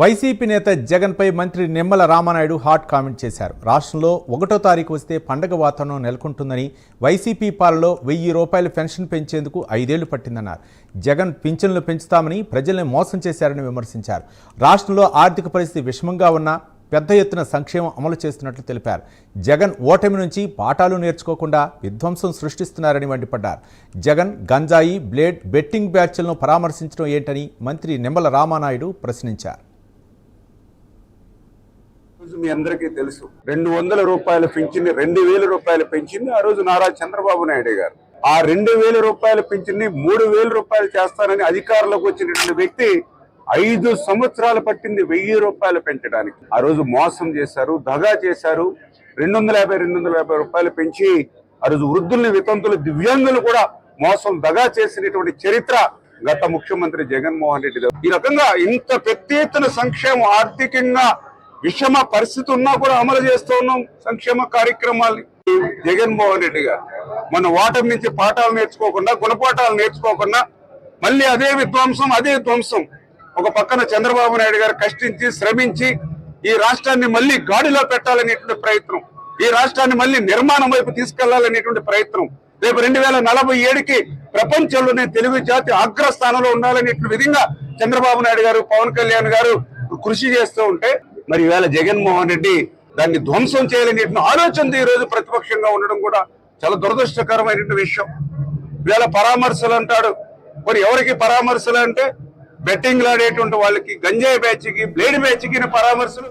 YCP నేత జగన్పై మంత్రి నిమ్మల రామానాయుడు హాట్ కామెంట్ చేశారు. రాష్ట్రంలో ఒకటో తారీఖు వస్తే పండగ వాతావరణం నెలకొంటుందని వైసీపీ పాలలో వెయ్యి రూపాయల పెన్షన్ పెంచేందుకు ఐదేళ్ళు పట్టిందన్నారు. జగన్ పింఛన్లు పెంచుతామని ప్రజల్ని మోసం చేశారని విమర్శించారు. రాష్ట్రంలో ఆర్థిక పరిస్థితి విషమంగా ఉన్నా పెద్ద ఎత్తున సంక్షేమం అమలు చేస్తున్నట్లు తెలిపారు. జగన్ ఓటమి నుంచి పాఠాలు నేర్చుకోకుండా విధ్వంసం సృష్టిస్తున్నారని మండిపడ్డారు. జగన్ గంజాయి బ్లేడ్ బెట్టింగ్ బ్యాచ్లను పరామర్శించడం ఏంటని మంత్రి నిమ్మల రామానాయుడు ప్రశ్నించారు. మీ అందరికీ తెలుసు. రెండు వందల రూపాయల పెంచింది రెండు వేల రూపాయలు పెంచింది ఆ రోజు నారా చంద్రబాబు నాయుడు గారు. ఆ రెండు వేల రూపాయల పెంచింది మూడు వేల రూపాయలు చేస్తానని అధికారంలోకి వచ్చినటువంటి వ్యక్తి ఐదు సంవత్సరాలు పట్టింది వెయ్యి రూపాయలు పెంచడానికి. ఆ రోజు మోసం చేశారు దగా చేశారు. రెండు వందల యాభై రెండు వందల యాభై రూపాయలు పెంచి ఆ రోజు వృద్ధుల్ని వితంతులు దివ్యాంగులు కూడా మోసం దగా చేసినటువంటి చరిత్ర గత ముఖ్యమంత్రి జగన్మోహన్ రెడ్డి గారు. ఈ రకంగా ఇంత పెద్ద సంక్షేమం ఆర్థికంగా విషమ పరిస్థితి ఉన్నా కూడా అమలు చేస్తూ ఉన్నాం సంక్షేమ కార్యక్రమాలు జగన్మోహన్ రెడ్డి గారు. మన ఓటమి నుంచి పాఠాలు నేర్చుకోకుండా గుణపాఠాలు నేర్చుకోకుండా మళ్ళీ అదే విధ్వంసం అదే ధ్వంసం ఒక పక్కన చంద్రబాబు నాయుడు గారు కష్టించి శ్రమించి ఈ రాష్ట్రాన్ని మళ్ళీ గాడిలో పెట్టాలనేటువంటి ప్రయత్నం ఈ రాష్ట్రాన్ని మళ్ళీ నిర్మాణం వైపు తీసుకెళ్ళాలనేటువంటి ప్రయత్నం రేపు రెండు వేల నలభై ఏడుకి ప్రపంచంలోనే తెలుగు జాతి అగ్రస్థానంలో ఉండాలనేటువంటి విధంగా చంద్రబాబు నాయుడు గారు పవన్ కళ్యాణ్ గారు కృషి చేస్తూ ఉంటే మరి ఈవేళ జగన్మోహన్ రెడ్డి దాన్ని ధ్వంసం చేయాలనేటువంటి ఆలోచనతో ఈ రోజు ప్రతిపక్షంగా ఉండడం కూడా చాలా దురదృష్టకరమైనటువంటి విషయం. ఈవేళ పరామర్శలు అంటాడు. మరి ఎవరికి పరామర్శలు అంటే బెట్టింగ్ ఆడేటువంటి వాళ్ళకి గంజాయి బ్యాచ్కి బ్లేడ్ బ్యాచ్కి పరామర్శలు.